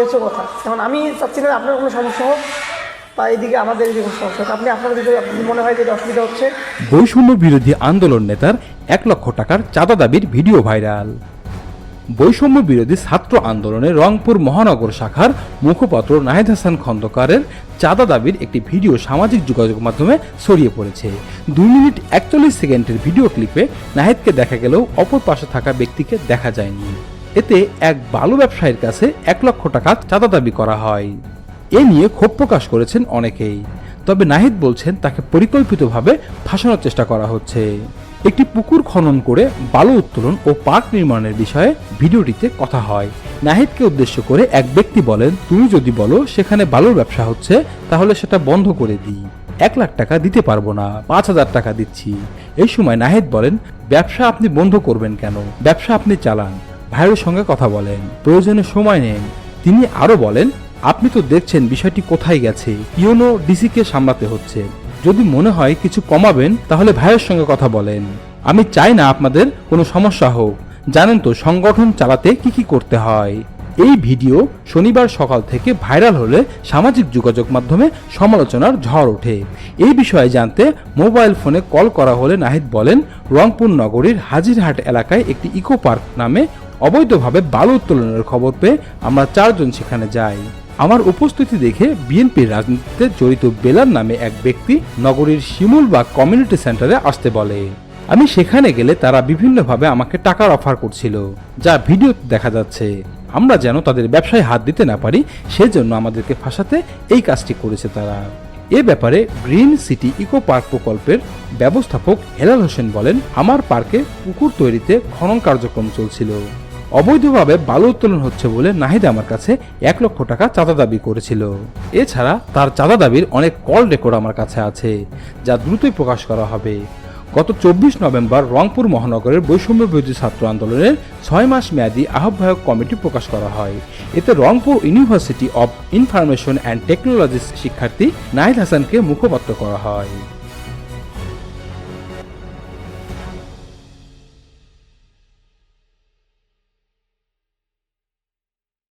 এই কথা। আমি চাচ্ছি না আপনার কোনো সমস্যা হোক বা এইদিকে আমাদের এদিকে সমস্যা হোক, আপনি আপনার দিকে মনে হয় যে অসুবিধা হচ্ছে। বৈষম্য বিরোধী আন্দোলন নেতার এক লক্ষ টাকার চাঁদা দাবির ভিডিও ভাইরাল। বৈষম্য বিরোধী ছাত্র আন্দোলনে রংপুর মহানগর শাখার মুখপাত্র নাহিদ হাসান খন্দকারের চাঁদা দাবির একটি ভিডিও সামাজিক যোগাযোগ মাধ্যমে ছড়িয়ে পড়েছে। দুই মিনিট একচল্লিশ সেকেন্ডের ভিডিও ক্লিপে নাহিদকে দেখা গেলেও অপর পাশে থাকা ব্যক্তিকে দেখা যায়নি। এতে এক বালু ব্যবসায়ীর কাছে এক লক্ষ টাকা চাঁদা দাবি করা হয়। এ নিয়ে ক্ষোভ প্রকাশ করেছেন অনেকেই। তবে নাহিদ বলছেন, তাকে পরিকল্পিতভাবে ফাঁসানোর চেষ্টা করা হচ্ছে। একটি পুকুর খনন করে বালু উত্তোলন ও পার্ক নির্মাণের বিষয়ে ভিডিওটিতে কথা হয়। নাহিদকে উদ্দেশ্য করে এক ব্যক্তি বলেন, তুমি যদি বলো সেখানে বালুর ব্যবসা হচ্ছে, তাহলে সেটা বন্ধ করে দিই। এক লাখ টাকা দিতে পারব না, পাঁচ হাজার টাকা দিচ্ছি। এই সময় নাহিদ বলেন, ব্যবসা আপনি বন্ধ করবেন কেন? ব্যবসা আপনি চালান। ভাইয়ের সঙ্গে কথা বলেন, প্রয়োজনে সময় নেন। তিনি আরও বলেন, আপনি তো দেখছেন বিষয়টি কোথায় গেছে। ইউনো ডিসিকে সামলাতে হচ্ছে। যদি মনে হয় কিছু কমাবেন, তাহলে ভাইয়ের সঙ্গে কথা বলেন। আমি চাই না আপনাদের কোনো সমস্যা হোক। জানেন তো, সংগঠন চালাতে কি কি করতে হয়। এই ভিডিও শনিবার সকাল থেকে ভাইরাল হলে সামাজিক যোগাযোগ মাধ্যমে সমালোচনার ঝড় ওঠে। এই বিষয়ে জানতে মোবাইল ফোনে কল করা হলে নাহিদ বলেন, রংপুর নগরীর হাজিরহাট এলাকায় একটি ইকো পার্ক নামে অবৈধভাবে বালু উত্তোলনের খবর পেয়ে আমরা চারজন সেখানে যাই। আমার উপস্থিতি দেখে বিএনপির রাজনীতিতে জড়িত বেলার নামে এক ব্যক্তি নগরীর শিমুল বা কমিউনিটি সেন্টারে আসতে বলে। আমি সেখানে গেলে তারা বিভিন্নভাবে আমাকে টাকার অফার করছিল, যা ভিডিওতে দেখা যাচ্ছে। আমরা যেন তাদের ব্যবসায় হাত দিতে না পারি, সেজন্য আমাদেরকে ফাঁসাতে এই কাজটি করেছে তারা। এ ব্যাপারে গ্রিন সিটি ইকো পার্ক প্রকল্পের ব্যবস্থাপক হেলাল হোসেন বলেন আমার পার্কে পুকুর তৈরিতে খনন কার্যক্রম চলছিল। অবৈধভাবে বালু উত্তোলন হচ্ছে বলে নাহিদ আমার কাছে এক লক্ষ টাকা চাঁদা দাবি করেছিল। এছাড়া তার চাঁদা দাবির অনেক কল রেকর্ড আমার কাছে আছে, যা দ্রুতই প্রকাশ করা হবে। গত চব্বিশ নভেম্বর রংপুর মহানগরের বৈষম্য বিরোধী ছাত্র আন্দোলনের ছয় মাস মেয়াদী আহ্বায়ক কমিটি প্রকাশ করা হয়। এতে Rangpur university of information and technologies শিক্ষার্থী নাহিদ হাসানকে মুখপাত্র করা হয়।